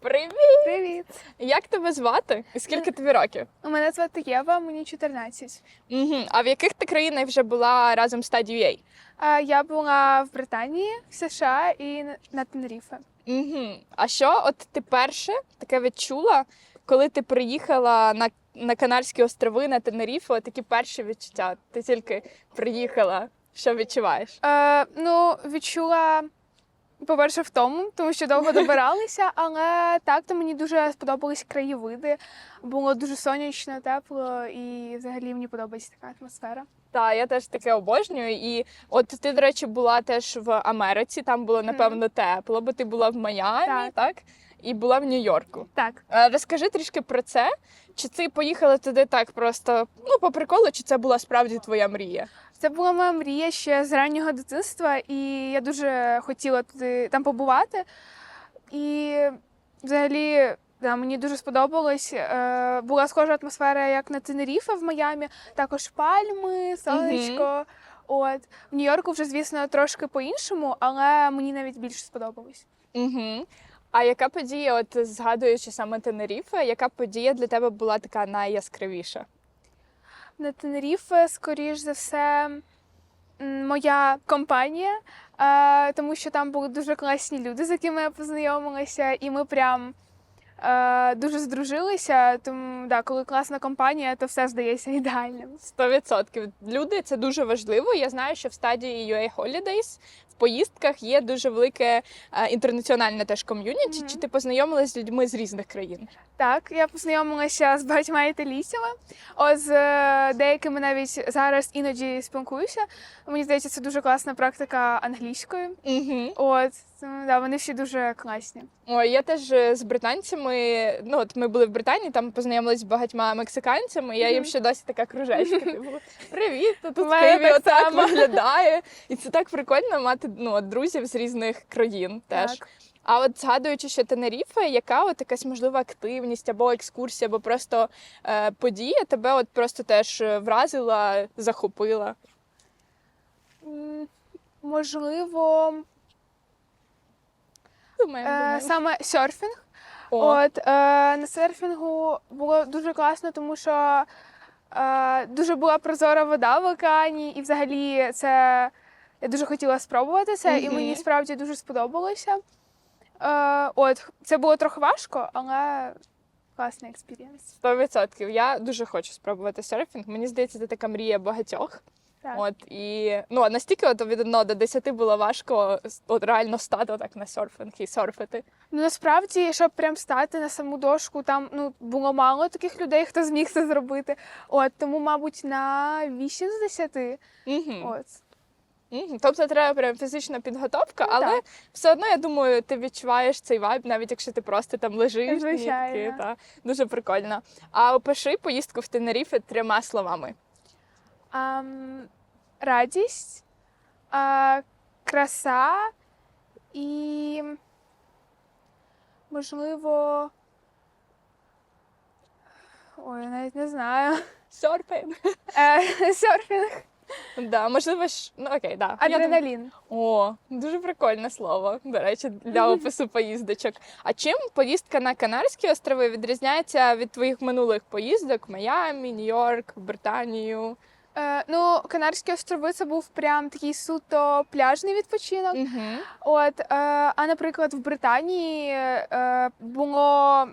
Привіт! Привіт! Як тебе звати? І скільки тобі років? У мене звати Єва, мені 14. Угу. А в яких ти країнах вже була разом з? А Я була в Британії, в США і на Тенеріфе. Угу. А що, от ти перше таке відчула, коли ти приїхала на, на Канарські острови на Тенеріфе, такі перші відчуття? Ти тільки приїхала. Що відчуваєш? Е, ну, відчула, по-перше, в тому, тому що довго добиралися, але так, то мені дуже сподобались краєвиди. Було дуже сонячно, тепло, і взагалі мені подобається така атмосфера. Так, я теж таке обожнюю. І от ти, до речі, була теж в Америці, там було напевно тепло, бо ти була в Майамі, так? Так. І була в Нью-Йорку. Так. Е, Розкажи трішки про це. Чи ти поїхала туди так просто ну по приколу, чи це була справді твоя мрія? Це була моя мрія ще з раннього дитинства, і я дуже хотіла туди там побувати. І взагалі да, мені дуже сподобалось. Е, була схожа атмосфера, як на Тенеріфе в Майамі, також пальми, сонечко. От в Нью-Йорку вже, звісно, трошки по-іншому, але мені навіть більше сподобалось. Угу. А яка подія, от згадуючи саме Тенеріфе, яка подія для тебе була така найяскравіша? На Тенеріфе, скоріш за все, моя компанія, е, тому що там були дуже класні люди, з якими я познайомилася, і ми прям е, дуже здружилися. Тому да, коли класна компанія, то все здається ідеальним. Сто відсотків. Люди це дуже важливо. Я знаю, що в стадії UA Holidays поїздках є дуже велике е, інтернаціональне теж ком'юніті. Мгм. Чи ти познайомилась з людьми з різних країн? Так, я познайомилася з багатьма італійцями. От з е, деякими навіть зараз іноді спілкуюся. Мені здається, це дуже класна практика англійської. -hmm. От тому, да, вони всі дуже класні. Ой, я теж е, з британцями. Ну от ми були в Британії, там познайомились з багатьма мексиканцями. Я їм ще досі така кружечка. Типу, привіт, тут в Києві отак виглядає. І це так прикольно мати ну, друзів з різних країн теж. Так. А от згадуючи ще Тенеріфе, яка от якась можлива активність або екскурсія, або просто е, подія тебе от просто теж е, вразила, захопила. Можливо, Думаю, е, саме серфінг. О, От е, на серфінгу було дуже класно, тому що е, дуже була прозора вода в океані, і взагалі це я дуже хотіла спробувати це, і мені справді дуже сподобалося. Е, от, це було трохи важко, але класний експірієнс. Сто відсотків. Я дуже хочу спробувати серфінг. Мені здається, це така мрія багатьох. Так. От і ну настільки от від 1 до 10 було важко от реально стати так на серфінг і серфити. Ну насправді, щоб прям стати на саму дошку, там ну було мало таких людей, хто зміг це зробити. От тому, мабуть, на 8 з 10. Угу. От. Угу. Тобто треба прям фізична підготовка, Ну, але так. все одно я думаю, ти відчуваєш цей вайб, навіть якщо ти просто там лежиш. Звичайно. ні, та. Дуже прикольно. А опиши поїздку в Тенеріфе трьома словами. Ам, радість, а, краса і, можливо. Ой, я навіть не знаю. Серфінг. Е, серфінг, Да, можливо ж, ну окей, да. Адреналін. О, дуже прикольне слово, до речі, для опису поїздочок. А чим поїздка на Канарські острови відрізняється від твоїх минулих поїздок в Майамі, Нью-Йорк, Британію? Е, ну, Канарські острови це був прям такий суто пляжний відпочинок. Угу. От, е, а наприклад, в Британії е, було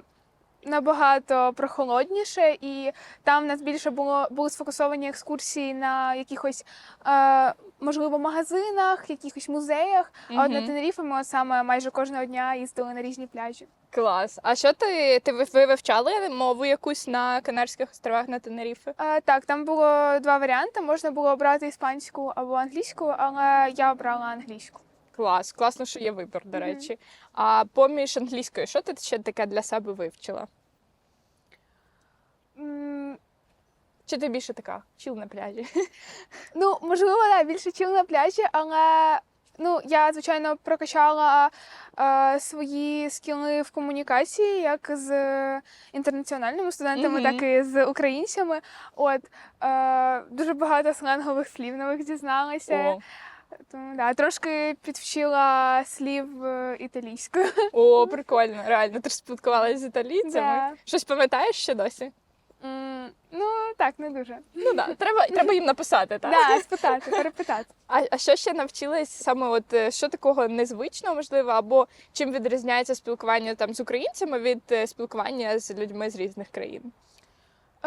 набагато прохолодніше, і там в нас більше було були сфокусовані екскурсії на якихось, е, можливо, магазинах, якихось музеях. А от на Мгм. Тенеріфе ми от саме майже кожного дня їздили на різні пляжі. Клас. А що ти, ти ви- ви вивчали мову якусь на Канарських островах на Тенеріфе? Е, так, там було два варіанти. Можна було обрати іспанську або англійську, але я обрала англійську. Клас, класно, що є вибір, до речі. А поміж англійською, що ти ще таке для себе вивчила? М, Чи ти більше така чіл на пляжі? Ну, можливо, да, більше чіл на пляжі, але ну, я, звичайно, прокачала е, свої скіли в комунікації, як з інтернаціональними студентами, Мгм. так і з українцями. От е, дуже багато сленгових слів нових дізналася. О, Тому да, трошки підвчила слів е, італійською. О, прикольно, реально. Ти ж спілкувалася з італійцями. Да. Щось пам'ятаєш ще досі? Ну, так, не дуже. Ну да, треба, треба їм написати, так? Да, спитати, перепитати. А, а що ще навчилась саме, от е, що такого незвичного можливо, або чим відрізняється спілкування там з українцями від е, спілкування з людьми з різних країн?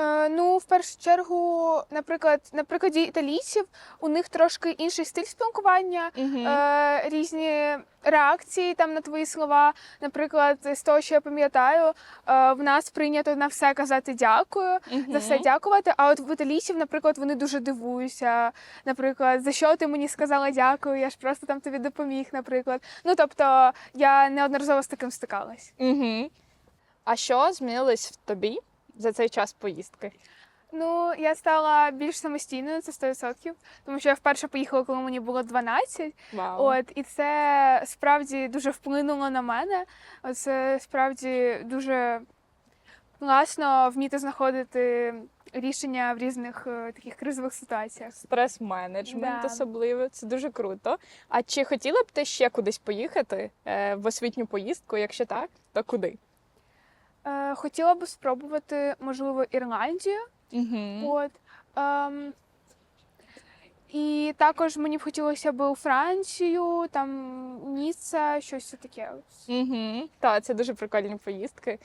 Е, ну, в першу чергу, наприклад, на прикладі італійців у них трошки інший стиль спілкування, е, різні реакції там на твої слова. Наприклад, з того, що я пам'ятаю, е, в нас прийнято на все казати дякую. За все дякувати. А от в італійців, наприклад, вони дуже дивуються. Наприклад, за що ти мені сказала дякую? Я ж просто там тобі допоміг, наприклад. Ну тобто я неодноразово з таким стикалась. Угу. А що змінилось в тобі за цей час поїздки? Ну, я стала більш самостійною, це 100%, тому що я вперше поїхала, коли мені було 12. Вау. От, і це справді дуже вплинуло на мене. Це справді дуже класно вміти знаходити рішення в різних е, таких кризових ситуаціях. Стрес-менеджмент Да. особливо, це дуже круто. А чи хотіла б ти ще кудись поїхати е, в освітню поїздку? Якщо так, то куди? Е, хотіла б спробувати, можливо, Ірландію. Угу. От. Ем, і також мені б хотілося б у Францію, там Ніцца, щось таке. Угу. Так, це дуже прикольні поїздки.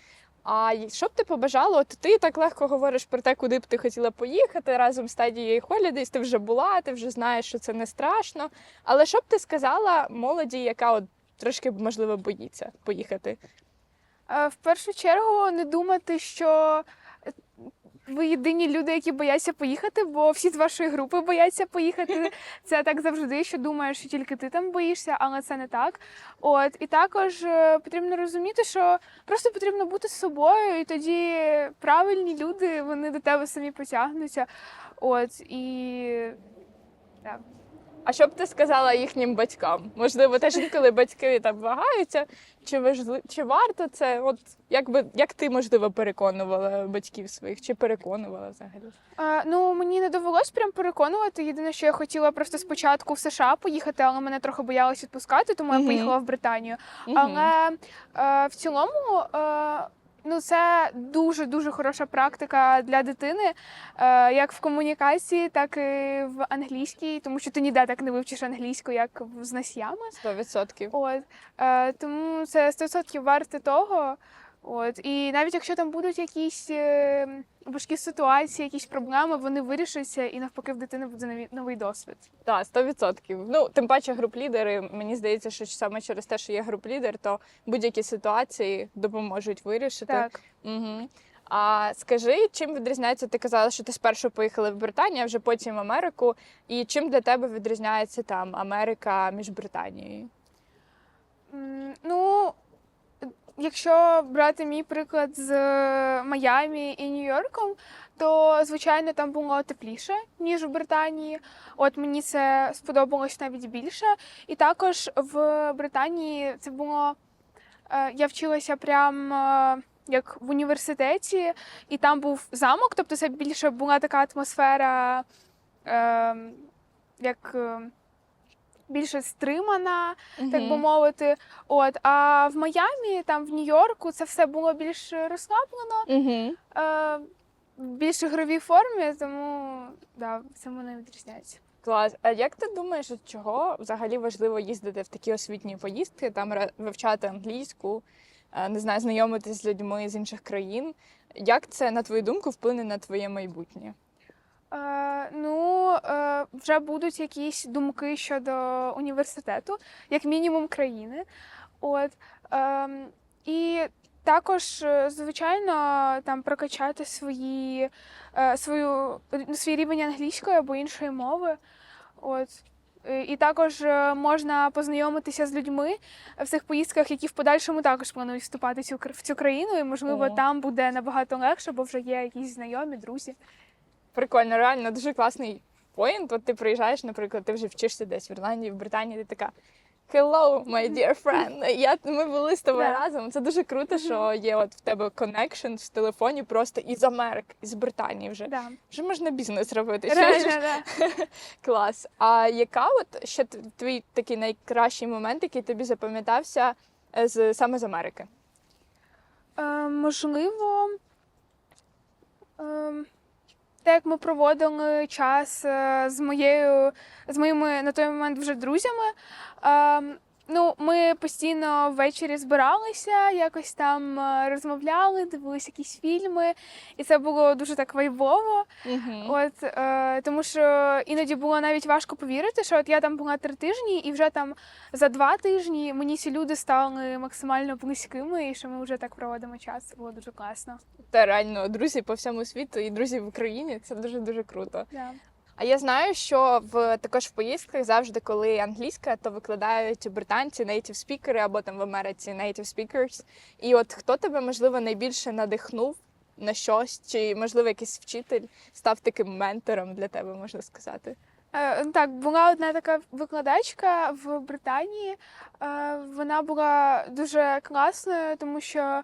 А й- що б ти побажала? От ти так легко говориш про те, куди б ти хотіла поїхати разом з стадією Holidays, ти вже була, ти вже знаєш, що це не страшно. Але що б ти сказала молоді, яка от трошки можливо боїться поїхати? Е, В першу чергу не думати, що е, ви єдині люди, які бояться поїхати, бо всі з вашої групи бояться поїхати. Це так завжди, що думаєш, що тільки ти там боїшся, але це не так. От і також е, потрібно розуміти, що просто потрібно бути з собою, і тоді правильні люди вони до тебе самі потягнуться. От і так. А що б ти сказала їхнім батькам? Можливо, теж інколи батьки там вагаються, чи важли, чи варто це? От як би як ти можливо переконувала батьків своїх, чи переконувала взагалі? А, ну, мені не довелось прям переконувати. Єдине, що я хотіла просто спочатку в США поїхати, але мене трохи боялись відпускати, тому я поїхала в Британію. Мгм. Але е, в цілому. Е, Ну, це дуже дуже хороша практика для дитини, е, як в комунікації, так і в англійській, тому що ти ніде так не вивчиш англійську, як з носіями. 100%. От е, тому це 100% варте того. От і навіть якщо там будуть якісь е, важкі ситуації, якісь проблеми, вони вирішаться, і навпаки в дитини буде новий досвід. Так, 100%. Ну, тим паче груп-лідери, мені здається, що саме через те, що є груп-лідер, то будь-які ситуації допоможуть вирішити. Так. Угу. А скажи, чим відрізняється? Ти казала, що ти спершу поїхала в Британію, а вже потім в Америку. І чим для тебе відрізняється там Америка між Британією? Ну, якщо брати мій приклад з Майамі і Нью-Йорком, то звичайно там було тепліше, ніж в Британії. От мені це сподобалось навіть більше. І також в Британії це було. е, Я вчилася прям е, як в університеті, і там був замок, тобто це більше була така атмосфера, е, як е, більше стримана так би мовити. От а в Майамі, там в Нью-Йорку, це все було більш розслаблено, Угу. е, в більш ігровій формі, тому да, це мене відрізняється. Клас. А як ти думаєш, от чого взагалі важливо їздити в такі освітні поїздки, там вивчати англійську, е, не знаю, знайомитись з людьми з інших країн? Як це, на твою думку, вплине на твоє майбутнє? Е, ну, е, вже будуть якісь думки щодо університету, як мінімум країни. От, ем, і також, е, звичайно, там прокачати свої, е, свою, свій рівень англійської або іншої мови. От. І також можна познайомитися з людьми в цих поїздках, які в подальшому також планують вступати в цю країну, і можливо О. там буде набагато легше, бо вже є якісь знайомі, друзі. Прикольно, реально дуже класний поінт. От ти приїжджаєш, наприклад, ти вже вчишся десь в Ірландії, в Британії, ти така. Hello, my dear friend. Я, ми були з тобою Да. разом. Це дуже круто, що є от в тебе коннекшн в телефоні просто із Америки, із Британії вже. Да. Вже можна бізнес робити. Реально, чуєш? да. Клас. А яка от ще твій такий найкращий момент, який тобі запам'ятався е, з саме з Америки? Е, можливо, е, те, як ми проводили час е, з моєю, з моїми на той момент вже друзями. Ну, ми постійно ввечері збиралися, якось там е, розмовляли, дивилися якісь фільми, і це було дуже так вайбово. Угу. От е, тому, що іноді було навіть важко повірити, що от я там була три тижні, і вже там за два тижні мені ці люди стали максимально близькими, і що ми вже так проводимо час. Це було дуже класно. Та реально друзі по всьому світу і друзі в Україні. Це дуже дуже круто. Да. А я знаю, що в також в поїздках завжди, коли англійська, то викладають британці, native speaker, або там в Америці native speakers. І от хто тебе можливо найбільше надихнув на щось, чи можливо якийсь вчитель став таким ментором для тебе, можна сказати? Е, ну так, була одна така викладачка в Британії. Е, вона була дуже класною, тому що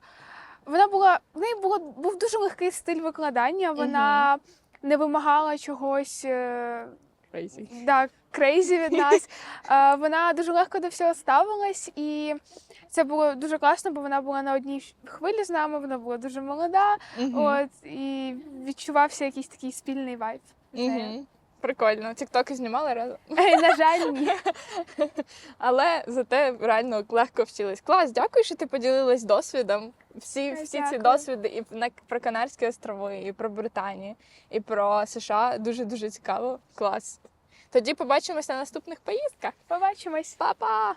вона була в неї було був дуже легкий стиль викладання. Вона не вимагала чогось. е, Crazy. да, крейзі від нас. Е, Вона дуже легко до всього ставилась, і це було дуже класно, бо вона була на одній хвилі з нами, вона була дуже молода. Мгм. От і відчувався якийсь такий спільний вайб. з нею. Прикольно. Тіктоки знімали разом. Е, На жаль, ні. Але зате реально легко вчились. Клас, дякую, що ти поділилась досвідом. Всі, Е, всі ці досвіди і на про Канарські острови, і про Британію, і про США дуже дуже цікаво. Клас. Тоді побачимось на наступних поїздках. Побачимось. Па-па!